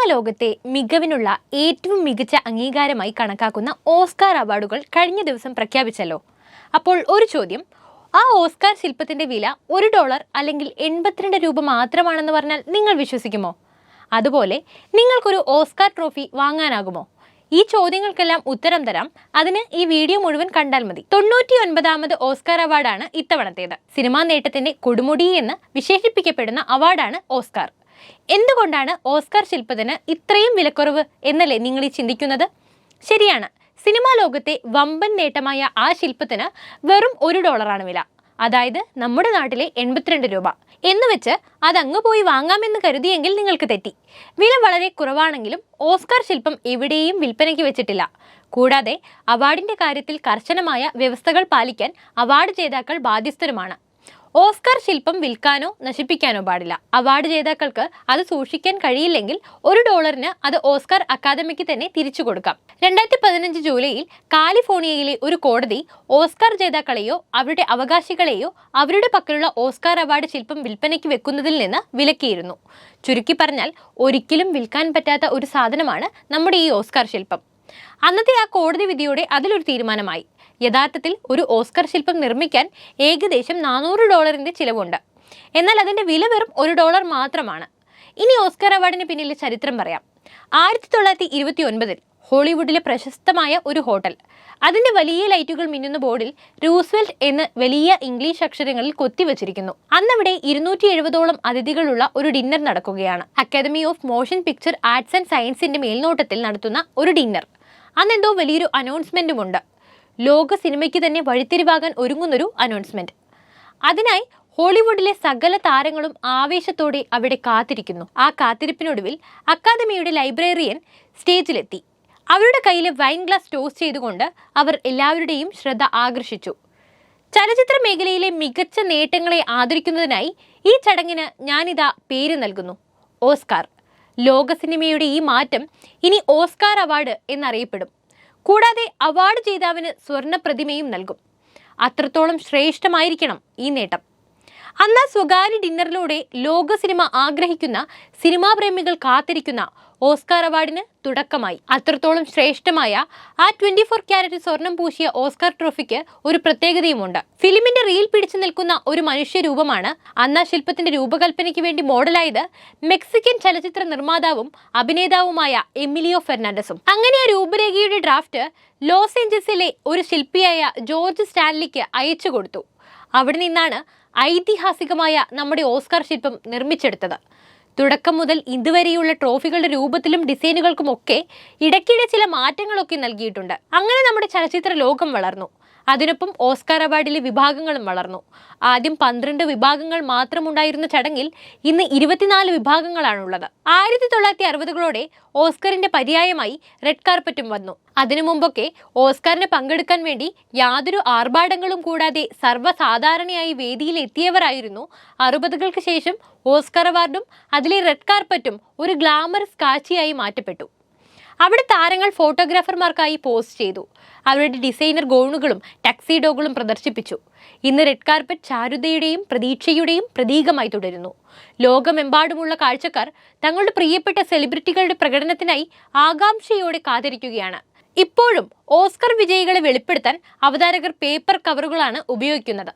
Cinema ലോകത്തെ മികവിനുള്ള ഏറ്റവും മികച്ച അംഗീകാരമായി കണക്കാക്കുന്ന ഓസ്കാർ അവാർഡുകൾ കഴിഞ്ഞ ദിവസം പ്രഖ്യാപിച്ചല്ലോ. അപ്പോൾ ഒരു ചോദ്യം ആ ഓസ്കാർ ശില്പത്തിന്റെ വില ഒരു ഡോളർ അല്ലെങ്കിൽ എൺപത്തിരണ്ട് രൂപ മാത്രമാണെന്ന് പറഞ്ഞാൽ നിങ്ങൾ വിശ്വസിക്കുമോ? അതുപോലെ നിങ്ങൾക്കൊരു ഓസ്കാർ ട്രോഫി വാങ്ങാനാകുമോ? ഈ ചോദ്യങ്ങൾക്കെല്ലാം ഉത്തരം തരാം. അതിന് ഈ വീഡിയോ മുഴുവൻ കണ്ടാൽ മതി. തൊണ്ണൂറ്റി ഒൻപതാമത് ഓസ്കാർ അവാർഡാണ് ഇത്തവണത്തേത്. സിനിമാ നേട്ടത്തിന്റെ കൊടുമുടി എന്ന് വിശേഷിപ്പിക്കപ്പെടുന്ന അവാർഡാണ് ഓസ്കാർ. എന്തുകൊണ്ടാണ് ഓസ്കാർ ശില്പത്തിന് ഇത്രയും വിലക്കുറവ് എന്നല്ലേ നിങ്ങൾ ഈ ചിന്തിക്കുന്നത്? ശരിയാണ്. സിനിമാ ലോകത്തെ വമ്പൻ നേട്ടമായ ആ ശില്പത്തിന് വെറും ഒരു ഡോളറാണ് വില. അതായത് നമ്മുടെ നാട്ടിലെ എൺപത്തിരണ്ട് രൂപ. എന്ന് വെച്ച് അതങ്ങ് പോയി വാങ്ങാമെന്ന് കരുതിയെങ്കിൽ നിങ്ങൾക്ക് തെറ്റി. വില വളരെ കുറവാണെങ്കിലും ഓസ്കാർ ശില്പം എവിടെയും വിൽപ്പനയ്ക്ക് വെച്ചിട്ടില്ല. കൂടാതെ അവാർഡിന്റെ കാര്യത്തിൽ കർശനമായ വ്യവസ്ഥകൾ പാലിക്കാൻ അവാർഡ് ജേതാക്കൾ ബാധ്യസ്ഥരുമാണ്. ഓസ്കാർ ശില്പം വിൽക്കാനോ നശിപ്പിക്കാനോ പാടില്ല. അവാർഡ് ജേതാക്കൾക്ക് അത് സൂക്ഷിക്കാൻ കഴിയില്ലെങ്കിൽ ഒരു ഡോളറിന് അത് ഓസ്കാർ അക്കാദമിക്ക് തന്നെ തിരിച്ചു കൊടുക്കാം. രണ്ടായിരത്തി പതിനഞ്ച് ജൂലൈയിൽ കാലിഫോർണിയയിലെ ഒരു കോടതി ഓസ്കാർ ജേതാക്കളെയോ അവരുടെ അവകാശികളെയോ അവരുടെ പക്കലുള്ള ഓസ്കാർ അവാർഡ് ശില്പം വിൽപ്പനയ്ക്ക് വെക്കുന്നതിൽ നിന്ന് വിലക്കിയിരുന്നു. ചുരുക്കി പറഞ്ഞാൽ ഒരിക്കലും വിൽക്കാൻ പറ്റാത്ത ഒരു സാധനമാണ് നമ്മുടെ ഈ ഓസ്കാർ ശില്പം. അന്നത്തെ ആ കോടതി വിധിയോടെ അതിലൊരു തീരുമാനമായി. യഥാർത്ഥത്തിൽ ഒരു ഓസ്കർ ശില്പം നിർമ്മിക്കാൻ ഏകദേശം നാനൂറ് ഡോളറിന്റെ ചിലവുണ്ട്. എന്നാൽ അതിന്റെ വില വെറും ഒരു ഡോളർ മാത്രമാണ്. ഇനി ഓസ്കർ അവാർഡിന് പിന്നിലെ ചരിത്രം പറയാം. ആയിരത്തി തൊള്ളായിരത്തി ഇരുപത്തി ഒൻപതിൽ ഹോളിവുഡിലെ പ്രശസ്തമായ ഒരു ഹോട്ടൽ. അതിന്റെ വലിയ ലൈറ്റുകൾ മിന്നുന്ന ബോർഡിൽ റൂസ്വെൽറ്റ് എന്ന് വലിയ ഇംഗ്ലീഷ് അക്ഷരങ്ങളിൽ കൊത്തിവച്ചിരിക്കുന്നു അന്നവിടെ ഇരുന്നൂറ്റി എഴുപതോളം അതിഥികളുള്ള ഒരു ഡിന്നർ നടക്കുകയാണ്. Academy of motion picture arts and സയൻസിന്റെ മേൽനോട്ടത്തിൽ നടത്തുന്ന ഒരു ഡിന്നർ. അന്നെന്തോ വലിയൊരു അനൗൺസ്മെന്റുമുണ്ട് ലോക സിനിമയ്ക്ക് തന്നെ വഴിത്തിരിവാകാൻ ഒരുങ്ങുന്നൊരു അനൗൺസ്മെന്റ് അതിനായി ഹോളിവുഡിലെ സകല താരങ്ങളും ആവേശത്തോടെ അവിടെ കാത്തിരിക്കുന്നു. ആ കാത്തിരിപ്പിനൊടുവിൽ അക്കാദമിയുടെ ലൈബ്രറിയൻ സ്റ്റേജിലെത്തി. അവരുടെ കയ്യിൽ വൈൻ ഗ്ലാസ് ടോസ് ചെയ്തുകൊണ്ട് അവർ എല്ലാവരുടെയും ശ്രദ്ധ ആകർഷിച്ചു. ചലച്ചിത്ര മേഖലയിലെ മികച്ച നേട്ടങ്ങളെ ആദരിക്കുന്നതിനായി ഈ ചടങ്ങിന് ഞാനിതാ പേര് നൽകുന്നു. ഓസ്കാർ. ലോക സിനിമയുടെ ഈ മാറ്റം ഇനി ഓസ്കാർ അവാർഡ് എന്നറിയപ്പെടും. കൂടാതെ അവാർഡ് ജേതാവിന് സ്വർണ പ്രതിമയും നൽകും. അത്രത്തോളം ശ്രേഷ്ഠമായിരിക്കണം ഈ നേട്ടം. അന്ന് സ്വകാര്യ ഡിന്നറിലൂടെ ലോക സിനിമ ആഗ്രഹിക്കുന്ന സിനിമാ പ്രേമികൾ കാത്തിരിക്കുന്ന ഓസ്കാർ അവാർഡിന് തുടക്കമായി. അത്രത്തോളം ശ്രേഷ്ഠമായ ആ ട്വന്റി ഫോർ ക്യാരറ്റ് സ്വർണം പൂശിയ ഓസ്കാർ ട്രോഫിക്ക് ഒരു പ്രത്യേകതയുമുണ്ട്. ഫിലിമിന്റെ റീൽ പിടിച്ചു നിൽക്കുന്ന ഒരു മനുഷ്യരൂപമാണ് അന്ന ശില്പത്തിന്റെ രൂപകൽപ്പനയ്ക്ക് വേണ്ടി മോഡലായത് മെക്സിക്കൻ ചലച്ചിത്ര നിർമ്മാതാവും അഭിനേതാവുമായ എമിലിയോ ഫെർണാണ്ടസും. അങ്ങനെ ആ രൂപരേഖയുടെ ഡ്രാഫ്റ്റ് ലോസ് ഏഞ്ചൽസിലെ ഒരു ശില്പിയായ ജോർജ് സ്റ്റാൻലിക്ക് അയച്ചു കൊടുത്തു. അവിടെ നിന്നാണ് ഐതിഹാസികമായ നമ്മുടെ ഓസ്കാർ ശില്പം നിർമ്മിച്ചെടുത്തത്. തുടക്കം മുതൽ ഇതുവരെയുള്ള ട്രോഫികളുടെ രൂപത്തിലും ഡിസൈനുകൾക്കുമൊക്കെ ഇടയ്ക്കിടെ ചില മാറ്റങ്ങളൊക്കെ നൽകിയിട്ടുണ്ട്. അങ്ങനെ നമ്മുടെ ചലച്ചിത്ര ലോകം വളർന്നു. അതിനൊപ്പം ഓസ്കാർ അവാർഡിലെ വിഭാഗങ്ങളും വളർന്നു. ആദ്യം പന്ത്രണ്ട് വിഭാഗങ്ങൾ മാത്രമുണ്ടായിരുന്ന ചടങ്ങിൽ ഇന്ന് ഇരുപത്തിനാല് വിഭാഗങ്ങളാണുള്ളത്. ആയിരത്തി തൊള്ളായിരത്തി അറുപതുകളോടെ ഓസ്കറിന്റെ പര്യായമായി റെഡ് കാർപ്പറ്റും വന്നു. അതിനു മുമ്പൊക്കെ ഓസ്കാറിന് പങ്കെടുക്കാൻ വേണ്ടി യാതൊരു ആർഭാടങ്ങളും കൂടാതെ സർവസാധാരണയായി വേദിയിൽ എത്തിയവരായിരുന്നു അറുപതുകൾക്ക് ശേഷം ഓസ്കർ അവാർഡും അതിലെ റെഡ് കാർപ്പറ്റും ഒരു ഗ്ലാമറസ് കാഴ്ചയായി മാറ്റപ്പെട്ടു. അവിടെ താരങ്ങൾ ഫോട്ടോഗ്രാഫർമാർക്കായി പോസ്റ്റ് ചെയ്തു. അവരുടെ ഡിസൈനർ ഗോണുകളും ടക്സിഡോകളും പ്രദർശിപ്പിച്ചു. ഇന്ന് റെഡ് കാർപ്പറ്റ് ചാരുതയുടെയും പ്രതീക്ഷയുടെയും പ്രതീകമായി തുടരുന്നു. ലോകമെമ്പാടുമുള്ള കാഴ്ചക്കാർ തങ്ങളുടെ പ്രിയപ്പെട്ട സെലിബ്രിറ്റികളുടെ പ്രകടനത്തിനായി ആകാംക്ഷയോടെ കാത്തിരിക്കുകയാണ്. ഇപ്പോഴും ഓസ്കർ വിജയികളെ വെളിപ്പെടുത്താൻ അവതാരകർ പേപ്പർ കവറുകളാണ് ഉപയോഗിക്കുന്നത്.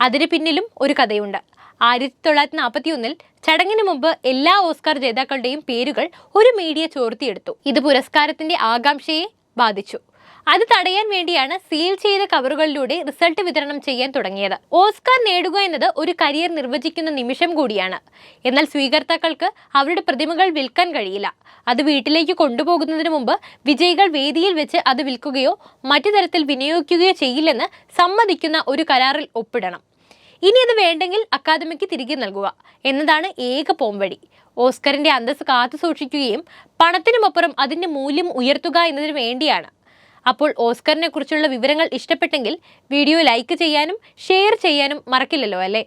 അതിന് പിന്നിലും ഒരു കഥയുണ്ട്. ആയിരത്തി തൊള്ളായിരത്തി നാൽപ്പത്തി ഒന്നിൽ ചടങ്ങിന് മുമ്പ് എല്ലാ ഓസ്കാർ ജേതാക്കളുടെയും പേരുകൾ ഒരു മീഡിയ ചോർത്തിയെടുത്തു. ഇത് പുരസ്കാരത്തിന്റെ ആകാംക്ഷയെ ബാധിച്ചു. അത് തടയാൻ വേണ്ടിയാണ് സീൽ ചെയ്ത കവറുകളിലൂടെ റിസൾട്ട് വിതരണം ചെയ്യാൻ തുടങ്ങിയത്. ഓസ്കാർ നേടുക എന്നത് ഒരു കരിയർ നിർവചിക്കുന്ന നിമിഷം കൂടിയാണ്. എന്നാൽ സ്വീകർത്താക്കൾക്ക് അവരുടെ പ്രതിമകൾ വിൽക്കാൻ കഴിയില്ല. അത് വീട്ടിലേക്ക് കൊണ്ടുപോകുന്നതിന് മുമ്പ് വിജയികൾ വേദിയിൽ വെച്ച് അത് വിൽക്കുകയോ മറ്റു തരത്തിൽ വിനിയോഗിക്കുകയോ ചെയ്യില്ലെന്ന് സമ്മതിക്കുന്ന ഒരു കരാറിൽ ഒപ്പിടണം. ഇനി അത് വേണ്ടെങ്കിൽ അക്കാദമിക്ക് തിരികെ നൽകുക. എന്നതാണ് ഏക പോംവഴി. ഓസ്കറിന്റെ അന്തസ് കാത്തു സൂക്ഷിക്കുകയും പണത്തിനുമപ്പുറം അതിന്റെ മൂല്യം ഉയർത്തുക എന്നതിന് വേണ്ടിയാണ്. അപ്പോൾ ഓസ്കറിനെ കുറിച്ചുള്ള വിവരങ്ങൾ ഇഷ്ടപ്പെട്ടെങ്കിൽ വീഡിയോ ലൈക്ക് ചെയ്യാനും ഷെയർ ചെയ്യാനും മറക്കില്ലല്ലോ അല്ലേ?